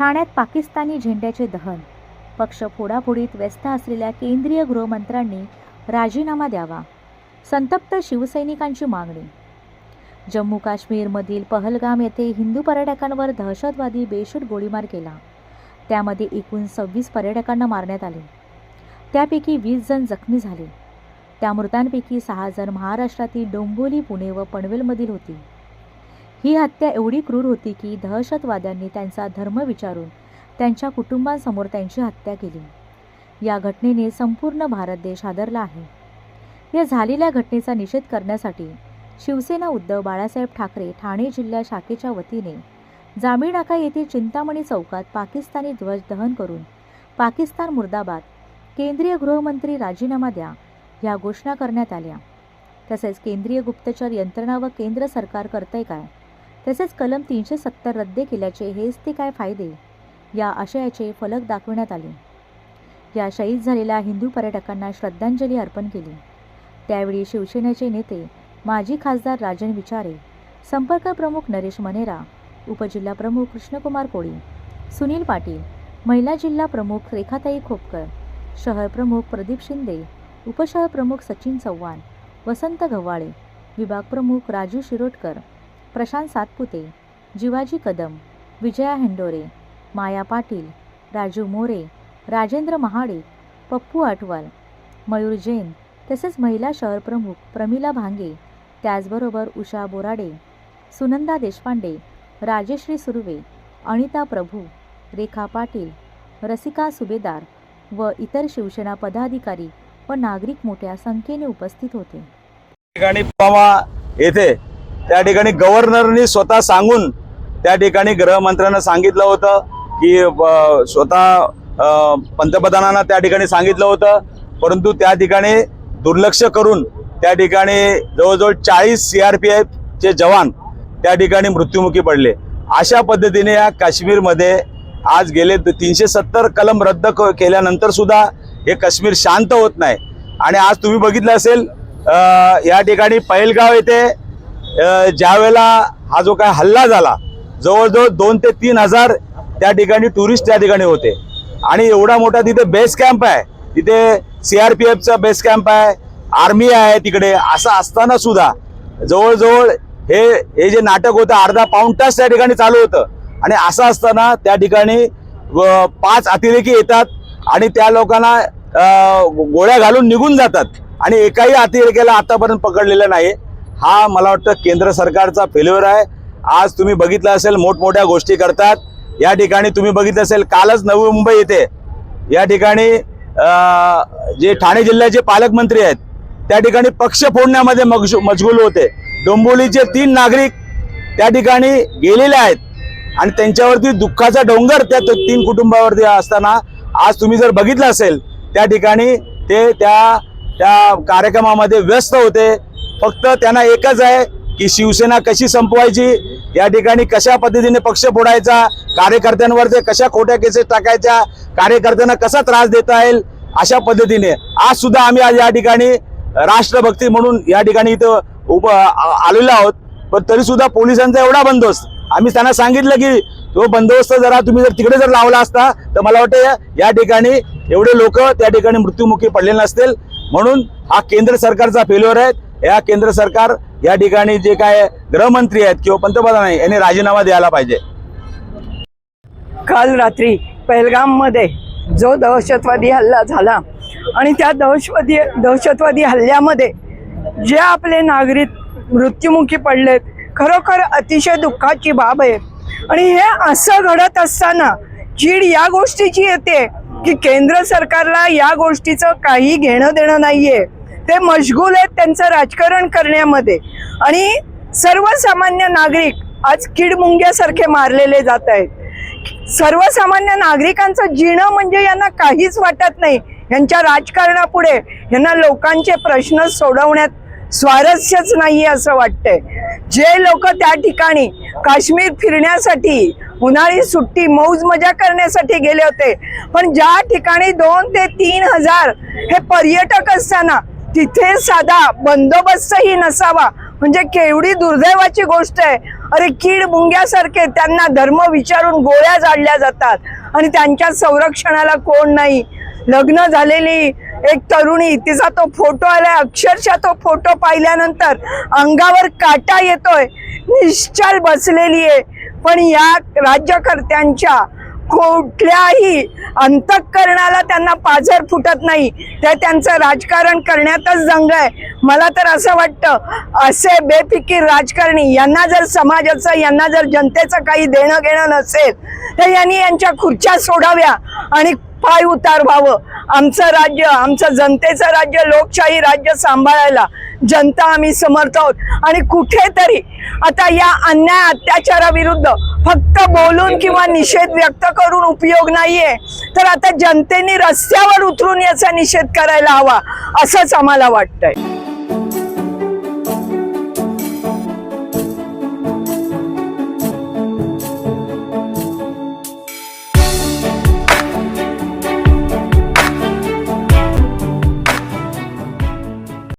ठाण्यात पाकिस्तानी झेंड्याचे दहन. पक्ष फोडाफोडीत व्यस्त असलेल्या केंद्रीय गृहमंत्र्यांनी राजीनामा द्यावा. संतप्त शिवसैनिकांची मागणी. जम्मू काश्मीरमधील पहलगाम येथे हिंदू पर्यटकांवर दहशतवादी बेशूट गोळीबार केला. त्यामध्ये एकूण सव्वीस पर्यटकांना मारण्यात आले. त्यापैकी वीस जण जखमी झाले. त्या मृतांपैकी सहा जण महाराष्ट्रातील डोंबोली पुणे व पनवेलमधील होती. ही हत्या एवढी क्रूर होती की दहशतवाद्यांनी त्यांचा धर्म विचारून त्यांच्या कुटुंबांसमोर त्यांची हत्या केली. या घटनेने संपूर्ण भारत देश हादरला आहे. या झालेल्या घटनेचा निषेध करण्यासाठी शिवसेना उद्धव बाळासाहेब ठाकरे ठाणे जिल्हा शाखेच्या वतीने जांभी नाका चिंतामणी चौकात पाकिस्तानी ध्वज दहन करून पाकिस्तान मुर्दाबाद केंद्रीय गृहमंत्री राजीनामा द्या या घोषणा करण्यात आल्या. तसेच केंद्रीय गुप्तचर यंत्रणा व केंद्र सरकार करतंय काय? तसेच कलम तीनशे सत्तर रद्द केल्याचे हेच ते काय फायदे? या आशयाचे फलक दाखविण्यात आले. या शहीद झालेल्या हिंदू पर्यटकांना श्रद्धांजली अर्पण केली. त्यावेळी शिवसेनेचे नेते माजी खासदार राजन विचारे संपर्क प्रमुख नरेश मनेरा उपजिल्हा प्रमुख कृष्णकुमार कोळी सुनील पाटील महिला जिल्हा प्रमुख रेखाताई खोपकर शहर प्रमुख प्रदीप शिंदे उपशहर प्रमुख सचिन चव्हाण वसंत गव्हाळे विभाग प्रमुख राजू शिरोडकर प्रशांत सातपुते जिवाजी कदम विजया हेंडोरे माया पाटील राजू मोरे राजेंद्र महाडे पप्पू आटवाल मयूर जैन तसेच महिला शहर प्रमुख प्रमिला भांगे त्याचबरोबर उषा बोराडे सुनंदा देशपांडे राजेश्री सुर्वे अनिता प्रभू रेखा पाटील रसिका सुभेदार व इतर शिवसेना पदाधिकारी व नागरिक मोठ्या संख्येने उपस्थित होते. ठिकाणी येथे त्या ठिकाणी गव्हर्नरनी स्वतः सांगून त्या ठिकाणी गृहमंत्र्यांना सांगितलं होतं की स्वतः पंतप्रधानांना त्या ठिकाणी सांगितलं होतं. परंतु त्या ठिकाणी दुर्लक्ष करून त्या ठिकाणी जवळजवळ चाळीस सी आर पी एफचे जवान त्या ठिकाणी मृत्युमुखी पडले. अशा पद्धतीने या काश्मीरमध्ये आज गेले तीनशे सत्तर कलम रद्द क- केल्यानंतर सुद्धा हे काश्मीर शांत होत नाही. आणि आज तुम्ही बघितलं असेल या ठिकाणी पहिलगाव येथे ज्यावेळेला हा जो काय हल्ला झाला जवळजवळ दोन ते तीन हजार त्या ठिकाणी टुरिस्ट त्या ठिकाणी होते. आणि एवढा मोठा तिथे बेस कॅम्प आहे. तिथे सीआरपीएफचा बेस कॅम्प आहे आर्मी आहे तिकडे असं असताना सुद्धा जवळजवळ हे हे जे नाटक होतं अर्धा पाऊण तास त्या ठिकाणी चालू होतं. आणि असं असताना त्या ठिकाणी व पाच अतिरेकी येतात आणि त्या लोकांना गोळ्या घालून निघून जातात. आणि एकाही अतिरेक्याला आतापर्यंत पकडलेलं नाही हा मला वाटतं केंद्र सरकारचा फेल्युअर आहे. आज तुम्ही बघितलं असेल मोठमोठ्या गोष्टी करतात. या ठिकाणी तुम्ही बघितलं असेल कालच नवी मुंबई येथे या ठिकाणी जे ठाणे जिल्ह्याचे पालकमंत्री आहेत त्या ठिकाणी पक्ष फोडण्यामध्ये मगजू- होते. डोंबोलीचे तीन नागरिक त्या ठिकाणी गेलेले आहेत. आणि त्यांच्यावरती दुःखाचा डोंगर त्या तीन कुटुंबावरती असताना आज तुम्ही जर बघितलं असेल त्या ठिकाणी ते त्या त्या कार्यक्रमामध्ये व्यस्त होते. फक्त त्यांना एकच आहे की शिवसेना कशी संपवायची या ठिकाणी कशा पद्धतीने पक्ष फोडायचा कार्यकर्त्यांवर ते कशा खोट्या केसेस टाकायच्या कार्यकर्त्यांना कसा त्रास देता येईल अशा पद्धतीने. आज सुद्धा आम्ही आज या ठिकाणी राष्ट्रभक्ती म्हणून या ठिकाणी इथं उभ आलेलो आहोत. पण तरी सुद्धा पोलिसांचा एवढा बंदोबस्त आम्ही त्यांना सांगितलं की तो बंदोबस्त जरा तुम्ही जर तिकडे जर लावला असता तर मला वाटतं या- या ठिकाणी एवढे लोक त्या ठिकाणी मृत्युमुखी पडलेले नसतील. म्हणून हा केंद्र सरकारचा फेल्युअर आहे. या केंद्र सरकार या ठिकाणी जे काय गृहमंत्री आहेत किंवा पंतप्रधान आहे यांनी राजीनामा द्यायला पाहिजे. काल रात्री पहलगाममध्ये जो दहशतवादी हल्ला झाला आणि त्या दहशतवादी दहशतवादी हल्ल्यामध्ये जे आपले नागरिक मृत्युमुखी पडलेत खरोखर अतिशय दुःखाची बाब आहे. आणि हे असं घडत असताना चीड या गोष्टीची येते की केंद्र सरकारला या गोष्टीचं काही घेणं देणं नाहीये. ते मशगूल आहेत त्यांचं राजकारण करण्यामध्ये. आणि सर्वसामान्य नागरिक आज किडमुंग्यासारखे मारलेले जात आहेत. सर्वसामान्य नागरिकांचं जिणं म्हणजे यांना काहीच वाटत नाही. यांच्या राजकारणापुढे यांना लोकांचे प्रश्न सोडवण्यात स्वारस्यच नाही असं वाटतंय. जे लोक त्या ठिकाणी काश्मीर फिरण्यासाठी उन्हाळी सुट्टी मौज मजा करण्यासाठी गेले होते पण ज्या ठिकाणी दोन ते तीन हजार हे पर्यटक असताना तिथे साधा बंदोबस्तही नसावा. म्हणजे केवढी दुर्दैवाची गोष्ट आहे. अरे कीड मुंग्यासारखे त्यांना धर्म विचारून गोळ्या जाळल्या जातात आणि त्यांच्या संरक्षणाला कोण नाही. लग्न झालेली एक तरुणी तिचा तो फोटो आलाय. अक्षरशः तो फोटो पाहिल्यानंतर अंगावर काटा येतोय. निश्चल बसलेली आहे. पण या राज्यकर्त्यांच्या कुठल्याही अंतःकरणाला त्यांना पाझर फुटत नाही. ते त्यांचं राजकारण करण्यातच दंग आहे. मला तर असं वाटतं असे बेफिकीर राजकारणी यांना जर समाजाचं यांना जर जनतेचं काही देणं घेणं नसेल तर यांनी यांच्या खुर्च्या सोडाव्या आणि पाय उतार व्हावं आमचं राज्य आमचं जनतेचं राज्य लोकशाही राज्य सांभाळायला जनता आम्ही समर्थ आहोत. आणि कुठेतरी आता या अन्याय अत्याचाराविरुद्ध फक्त बोलून किंवा निषेध व्यक्त करून उपयोग नाहीये तर आता जनतेने रस्त्यावर उतरून याचा निषेध करायला हवा असंच आम्हाला वाटतंय.